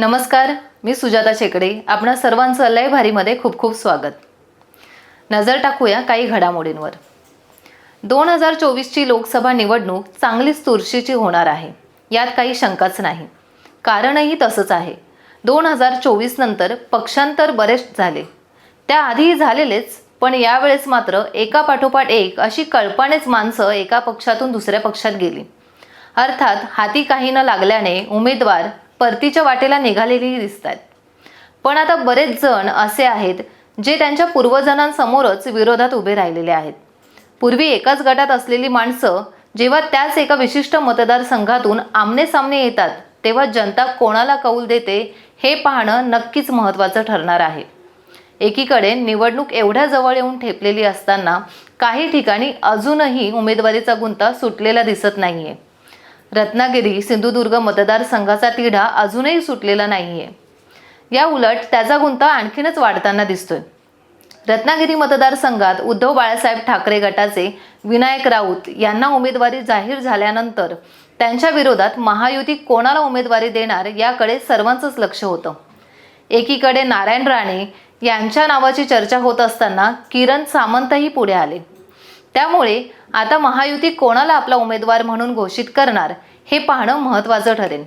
नमस्कार मी सुजाता शेकडे. आपणा सर्वांचं लय भारीमध्ये खूप खूप स्वागत. नजर टाकूया काही घडामोडींवर. दोन हजार चोवीसची लोकसभा निवडणूक चांगलीच तुरशीची होणार आहे. यात काही शंकाच नाही. कारणही तसंच आहे. दोन हजार चोवीस नंतर पक्षांतर बरेच झाले. त्याआधीही झालेलेच पण यावेळेस मात्र एका पाठोपाठ एक अशी कळपानेच माणसं एका पक्षातून दुसऱ्या पक्षात गेली. अर्थात हाती काही न लागल्याने उमेदवार परतीच्या वाटेला निघालेली आहेत पण आता बरेच जण असे आहेत जे त्यांच्या पूर्वजनांसमोरच विरोधात उभे राहिलेले आहेत. पूर्वी एकाच गटात असलेली माणसं जेव्हा त्याच एका विशिष्ट मतदारसंघातून आमने सामने येतात तेव्हा जनता कोणाला कौल देते हे पाहणं नक्कीच महत्त्वाचं ठरणार आहे. एकीकडे निवडणूक एवढ्या जवळ येऊन ठेपलेली असताना काही ठिकाणी अजूनही उमेदवारीचा गुंता सुटलेला दिसत नाहीये. रत्नागिरी सिंधुदुर्ग मतदारसंघाचा तिढा अजूनही सुटलेला नाहीये. या उलट त्याचा गुंता आणखीनच वाढताना दिसतोय. रत्नागिरी मतदारसंघात उद्धव बाळासाहेब ठाकरे गटाचे विनायक राऊत यांना उमेदवारी जाहीर झाल्यानंतर त्यांच्या विरोधात महायुती कोणाला उमेदवारी देणार याकडे सर्वांचंच लक्ष होतं. एकीकडे नारायण राणे यांच्या नावाची चर्चा होत असताना किरण सामंतही पुढे आले. त्यामुळे आता महायुती कोणाला आपला उमेदवार म्हणून घोषित करणार हे पाहणं महत्त्वाचं ठरेल.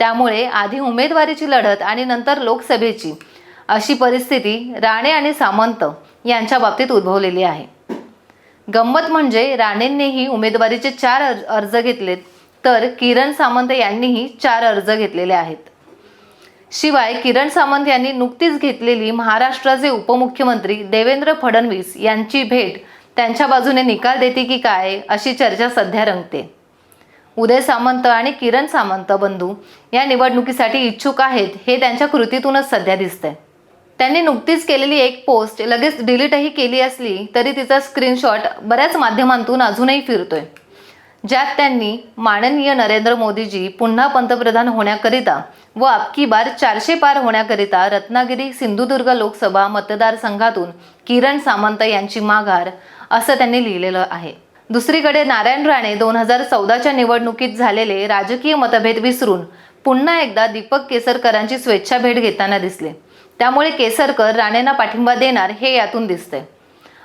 त्यामुळे आधी उमेदवारीची लढत आणि नंतर लोकसभेची अशी परिस्थिती राणे आणि सामंत यांच्या बाबतीत उद्भवलेली आहे. गंमत म्हणजे राणेंनीही उमेदवारीचे चार अर्ज घेतलेत तर किरण सामंत यांनीही चार अर्ज घेतलेले आहेत. शिवाय किरण सामंत यांनी नुकतीच घेतलेली महाराष्ट्राचे उपमुख्यमंत्री देवेंद्र फडणवीस यांची भेट त्यांच्या बाजूने निकाल देते की काय अशी चर्चा सध्या रंगते. उदय सामंत आणि किरण सामंत बंधू या निवडणुकीसाठी इच्छुक आहेत हे त्यांच्या कृतीतूनच सध्या दिसतंय. त्यांनी नुकतीच केलेली एक पोस्ट लगेच डिलीटही केली असली तरी तिचा स्क्रीनशॉट बऱ्याच माध्यमांतून अजूनही फिरतोय. ज्यात त्यांनी माननीय नरेंद्र मोदीजी पुन्हा पंतप्रधान होण्याकरिता व आपकी बार चारशे पार होण्याकरिता रत्नागिरी सिंधुदुर्ग लोकसभा मतदारसंघातून किरण सामंत यांची माघार असं त्यांनी लिहिलेलं आहे. दुसरीकडे नारायण राणे दोन हजार चौदाच्या निवडणुकीत झालेले राजकीय मतभेद विसरून पुन्हा एकदा दीपक केसरकरांची स्वेच्छा भेट घेताना दिसले. त्यामुळे केसरकर राणेंना पाठिंबा देणार हे यातून दिसतंय.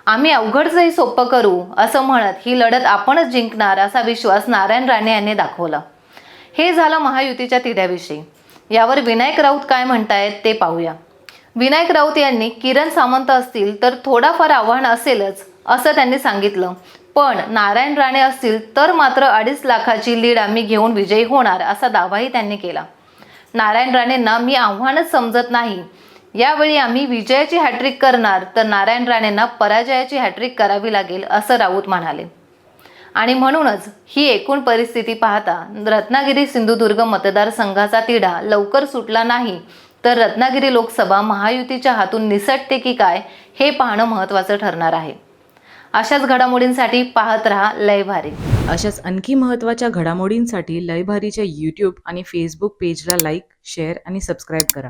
आम्ही अवघडचंही सोपं करू असं म्हणत ही लढत आपणच जिंकणार असा विश्वास नारायण राणे यांनी दाखवला. हे झालं महायुतीच्या तिढ्याविषयी. यावर विनायक राऊत काय म्हणतायत ते पाहूया. विनायक राऊत यांनी किरण सामंत असतील तर थोडाफार आव्हान असेलच असं त्यांनी सांगितलं. पण नारायण राणे असतील तर मात्र अडीच लाखाची लीड आम्ही घेऊन विजयी होणार असा दावाही त्यांनी केला. नारायण राणेंना मी आव्हानच समजत नाही. यावेळी आम्ही विजयाची हॅट्रिक करणार तर नारायण राणेंना पराजयाची हॅट्रिक करावी लागेल असं राऊत म्हणाले. आणि म्हणूनच ही एकूण परिस्थिती पाहता रत्नागिरी सिंधुदुर्ग मतदारसंघाचा तिढा लवकर सुटला नाही तर रत्नागिरी लोकसभा महायुतीच्या हातून निसटते की काय हे पाहणं महत्त्वाचं ठरणार आहे. अशाच घडामोडींसाठी पाहत रहा लय भारी. अशाच आणखी महत्त्वाच्या घडामोडींसाठी लयभारीच्या यूट्यूब आणि फेसबुक पेजला लाईक शेअर आणि सबस्क्राईब करा.